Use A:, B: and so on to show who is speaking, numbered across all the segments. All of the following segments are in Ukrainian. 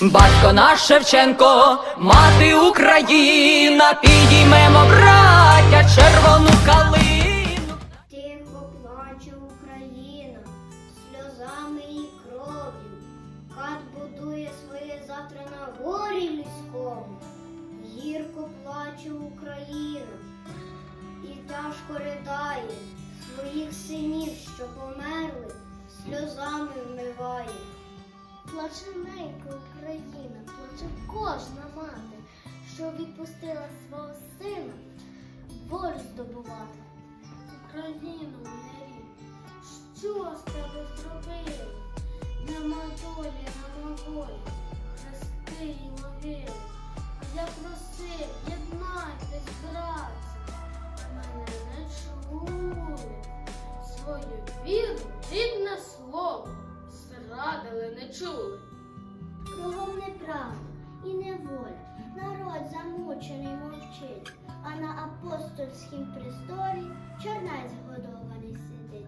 A: Батько наш Шевченко, мати Україна, підіймемо, браття, червону калину.
B: Тихо плаче Україна, сльозами і кров'ю. Кат будує своє завтра на горі людському. Гірко плаче Україна і тяжко ридає своїх синів, що померли, сльозами вмиває. Плаче ненька Україна, плаче кожна мати, що відпустила свого сина волю здобувати. Україну моя що з тебе зробили? Нема долі на могилі, хрести і могили. А я просив, єднайтесь, не чули. Кругом неправда і неволя, народ замучений мовчить, а на апостольськім престолі чорнець годований сидить,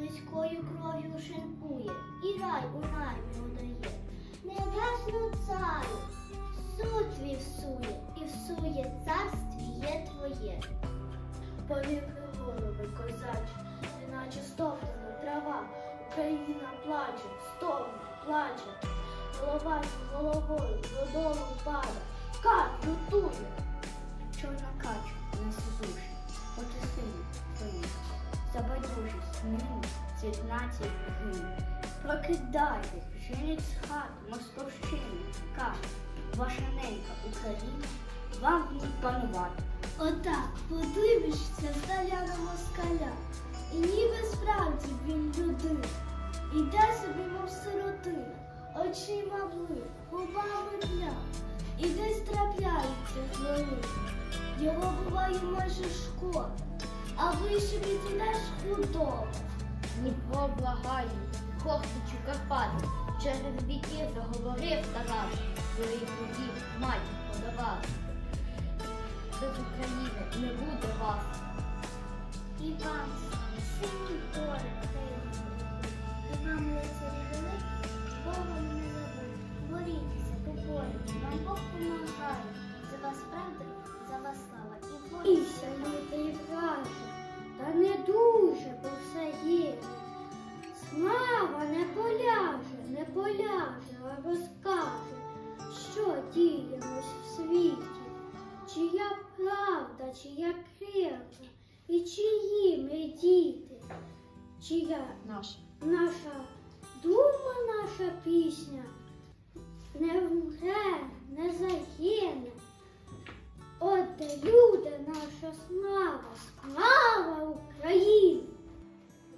B: людською кров'ю шинкує і рай у наймі удає. Небесну царю, суд твій всує, і всує царствіє твоє. Повіки голови козачі, неначе стоптана трава, Україна плаче, стогне, плаче, голова з головою додолу пада, кат лютує. Чорна кача несе душі, очі сині твої, забайдужість нині, цвіт нації гине. Прокидайте, женіть з хат московщини, каже, ваша ненька Україна, вам ній панувати. Отак подивишся здаля на москаля, і ніби справді він людина. Іде собі, сиротина, очима блив, губами пля, і десь трапляється хвилина. Його буває майже шкода, а вище відійдеш худоба. Дніпро благає, Хохтичу Карпати, через віки заговорив Тарас, своїх руків матір подавав. Без України не буде вас. Іван, синій горе і вам лицарі вели, Богом не забудь, борітеся, поборіть, вам Бог помагає, за вас правда, за вас слава і. Іся, люди і враже, та не дуже, бо все є. Слава не поляже, не поляже, а розкаже, що діємось в світі, чия правда, чия кривда, і чиї ми діти, чия
A: Наша.
B: наша дума, наша пісня не вмре, не загине. От де люди, наша слава, слава Україні!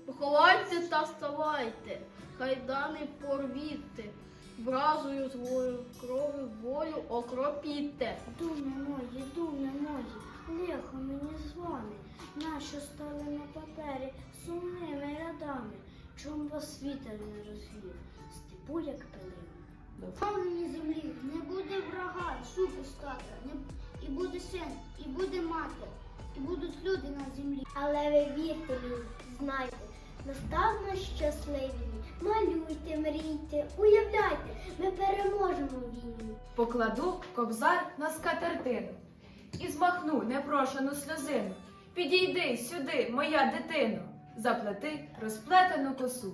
C: Поховайте та вставайте, кайдани порвіте, бразою твою крові волю окропіте.
B: Думи мої, думи мої, лихо мені з вами, нащо стали на папері сумними рядами, чом вас вітер не розвів, степу як пилив. Повнені землі не буде врага, супостата, не... і буде син, і буде мати, і будуть люди на землі. Але ви вірте, знайте, настав наш щасливий. Малюйте, мрійте, уявляйте, ми переможемо війні.
D: Покладу кобзар на скатертину і змахну непрошену сльозину. Підійди сюди, моя дитино, заплети розплетену косу.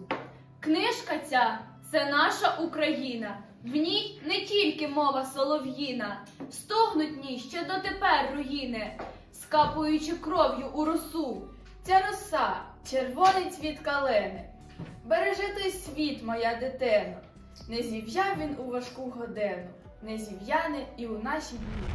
E: Книжка ця це наша Україна. В ній не тільки мова солов'їна, стогнуть ній ще дотепер руїни, скапуючи кров'ю у росу.
D: Ця роса, червоний цвіт калини. Бережи той світ, моя дитино. Не зів'яв він у важку годину, не зів'яне і у наші дні.